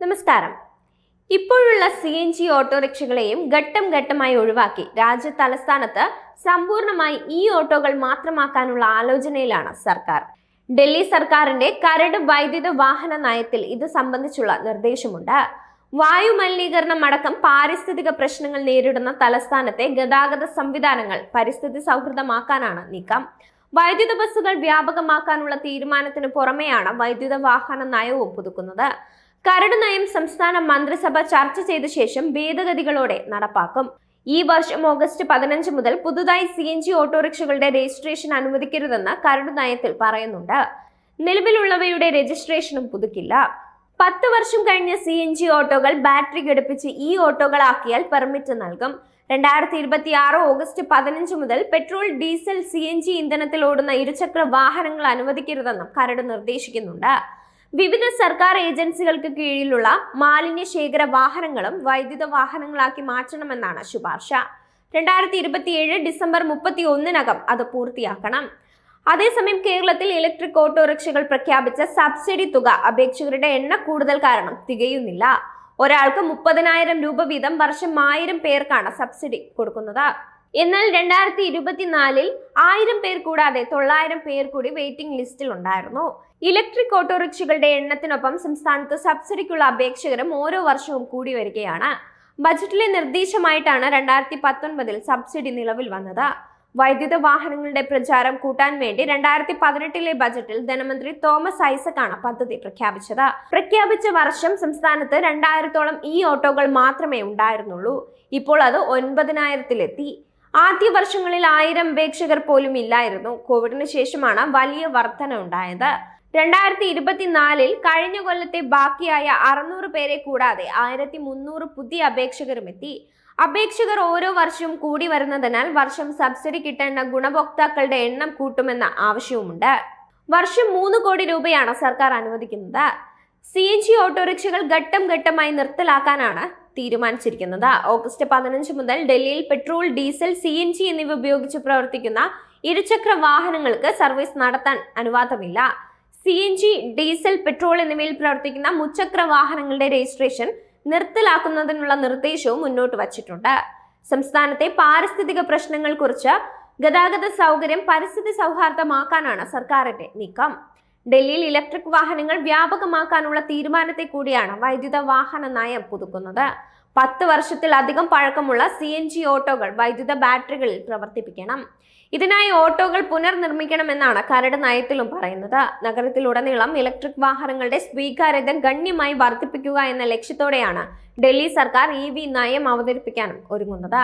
നമസ്കാരം. ഇപ്പോഴുള്ള C N G ഓട്ടോറിക്ഷകളെയും ഘട്ടം ഘട്ടമായി ഒഴിവാക്കി രാജ്യ തലസ്ഥാനത്ത് സമ്പൂർണമായി ഈ ഓട്ടോകൾ മാത്രമാക്കാനുള്ള ആലോചനയിലാണ് സർക്കാർ. ഡൽഹി സർക്കാരിന്റെ കരട് വൈദ്യുത വാഹന നയത്തിൽ ഇത് സംബന്ധിച്ചുള്ള നിർദ്ദേശമുണ്ട്. വായു മലിനീകരണം അടക്കം പാരിസ്ഥിതിക പ്രശ്നങ്ങൾ നേരിടുന്ന തലസ്ഥാനത്തെ ഗതാഗത സംവിധാനങ്ങൾ പരിസ്ഥിതി സൗഹൃദമാക്കാനാണ് നീക്കം. വൈദ്യുത ബസ്സുകൾ വ്യാപകമാക്കാനുള്ള തീരുമാനത്തിന് പുറമെയാണ് വൈദ്യുത വാഹന നയവും പുതുക്കുന്നത്. കരട് നയം സംസ്ഥാന മന്ത്രിസഭ ചർച്ച ചെയ്ത ശേഷം ഭേദഗതികളോടെ നടപ്പാക്കും. ഈ വർഷം ഓഗസ്റ്റ് പതിനഞ്ച് മുതൽ പുതുതായി സി എൻ ജി ഓട്ടോറിക്ഷകളുടെ രജിസ്ട്രേഷൻ അനുവദിക്കരുതെന്ന് കരട് നയത്തിൽ പറയുന്നുണ്ട്. നിലവിലുള്ളവയുടെ രജിസ്ട്രേഷനും പുതുക്കില്ല. പത്ത് വർഷം കഴിഞ്ഞ സി എൻ ജി ഓട്ടോകൾ ബാറ്ററി ഘടിപ്പിച്ച് ഈ ഓട്ടോകളാക്കിയാൽ പെർമിറ്റ് നൽകും. രണ്ടായിരത്തി ഇരുപത്തി ആറ് ഓഗസ്റ്റ് പതിനഞ്ച് മുതൽ petrol diesel C N G ഇന്ധനത്തിൽ ഓടുന്ന ഇരുചക്ര വാഹനങ്ങൾ അനുവദിക്കരുതെന്നും കരട് നിർദ്ദേശിക്കുന്നുണ്ട്. വിവിധ സർക്കാർ ഏജൻസികൾക്ക് കീഴിലുള്ള മാലിന്യ ശേഖര വാഹനങ്ങളും വൈദ്യുത വാഹനങ്ങളാക്കി മാറ്റണമെന്നാണ് ശുപാർശ. രണ്ടായിരത്തി ഇരുപത്തിയേഴ് ഡിസംബർ മുപ്പത്തി ഒന്നിനകം അത് പൂർത്തിയാക്കണം. അതേസമയം കേരളത്തിൽ ഇലക്ട്രിക് ഓട്ടോറിക്ഷകൾ പ്രഖ്യാപിച്ച സബ്സിഡി തുക അപേക്ഷകരുടെ എണ്ണ കൂടുതൽ കാരണം തികയുന്നില്ല. ഒരാൾക്ക് മുപ്പതിനായിരം രൂപ വീതം വർഷം ആയിരം പേർക്കാണ് സബ്സിഡി കൊടുക്കുന്നത്. എന്നാൽ രണ്ടായിരത്തി ഇരുപത്തിനാലിൽ ആയിരം പേർ കൂടാതെ തൊള്ളായിരം പേർ കൂടി വെയിറ്റിംഗ് ലിസ്റ്റിൽ ഉണ്ടായിരുന്നു. ഇലക്ട്രിക് ഓട്ടോറിക്ഷകളുടെ എണ്ണത്തിനൊപ്പം സംസ്ഥാനത്ത് സബ്സിഡിക്കുള്ള അപേക്ഷകരും ഓരോ വർഷവും കൂടി വരികയാണ്. ബജറ്റിലെ നിർദ്ദേശമായിട്ടാണ് രണ്ടായിരത്തി പത്തൊൻപതിൽ സബ്സിഡി നിലവിൽ വന്നത്. വൈദ്യുത വാഹനങ്ങളുടെ പ്രചാരം കൂട്ടാൻ വേണ്ടി രണ്ടായിരത്തി പതിനെട്ടിലെ ബജറ്റിൽ ധനമന്ത്രി തോമസ് ഐസക് ആണ് പദ്ധതി പ്രഖ്യാപിച്ചത്. പ്രഖ്യാപിച്ച വർഷം സംസ്ഥാനത്ത് രണ്ടായിരത്തോളം ഈ ഓട്ടോകൾ മാത്രമേ ഉണ്ടായിരുന്നുള്ളൂ. ഇപ്പോൾ അത് ഒൻപതിനായിരത്തിലെത്തി. ആദ്യ വർഷങ്ങളിൽ ആയിരം അപേക്ഷകർ പോലും ഇല്ലായിരുന്നു. കോവിഡിന് ശേഷമാണ് വലിയ വർധന ഉണ്ടായത്. രണ്ടായിരത്തി ഇരുപത്തിനാലിൽ കഴിഞ്ഞ കൊല്ലത്തെ ബാക്കിയായ അറുന്നൂറ് പേരെ കൂടാതെ ആയിരത്തി മുന്നൂറ് പുതിയ അപേക്ഷകരും എത്തി. അപേക്ഷകർ ഓരോ വർഷവും കൂടി വരുന്നതിനാൽ വർഷം സബ്സിഡി കിട്ടേണ്ട ഗുണഭോക്താക്കളുടെ എണ്ണം കൂട്ടുമെന്ന ആവശ്യവുമുണ്ട്. വർഷം മൂന്ന് കോടി രൂപയാണ് സർക്കാർ അനുവദിക്കുന്നത്. സി എൻ ജി ഓട്ടോറിക്ഷകൾ ഘട്ടം ഘട്ടമായി നിർത്തലാക്കാനാണ് തീരുമാനിച്ചിരിക്കുന്നത്. ഓഗസ്റ്റ് പതിനഞ്ച് മുതൽ ഡൽഹിയിൽ petrol diesel C N G എന്നിവ ഉപയോഗിച്ച് പ്രവർത്തിക്കുന്ന ഇരുചക്ര വാഹനങ്ങൾക്ക് സർവീസ് നടത്താൻ അനുവാദമില്ല. C N G diesel petrol എന്നിവയിൽ പ്രവർത്തിക്കുന്ന മുച്ചക്ര വാഹനങ്ങളുടെ രജിസ്ട്രേഷൻ നിർത്തലാക്കുന്നതിനുള്ള നിർദ്ദേശവും മുന്നോട്ട് വച്ചിട്ടുണ്ട്. സംസ്ഥാനത്തെ പാരിസ്ഥിതിക പ്രശ്നങ്ങൾ കുറിച്ച് ഗതാഗത സൗകര്യം പരിസ്ഥിതി സൗഹാർദ്ദമാക്കാനാണ് സർക്കാരിന്റെ നീക്കം. ഡൽഹിയിൽ ഇലക്ട്രിക് വാഹനങ്ങൾ വ്യാപകമാക്കാനുള്ള തീരുമാനത്തെ കൂടിയാണ് വൈദ്യുത വാഹന നയം പുതുക്കുന്നത്. പത്ത് വർഷത്തിലധികം പഴക്കമുള്ള സി എൻ ജി ഓട്ടോകൾ വൈദ്യുത ബാറ്ററികളിൽ പ്രവർത്തിപ്പിക്കണം. ഇതിനായി ഓട്ടോകൾ പുനർനിർമ്മിക്കണമെന്നാണ് കരട് നയത്തിലും പറയുന്നത്. നഗരത്തിലുടനീളം ഇലക്ട്രിക് വാഹനങ്ങളുടെ സ്വീകാര്യത ഗണ്യമായി വർദ്ധിപ്പിക്കുക എന്ന ലക്ഷ്യത്തോടെയാണ് ഡൽഹി സർക്കാർ ഇ വി നയം അവതരിപ്പിക്കാനും ഒരുങ്ങുന്നത്.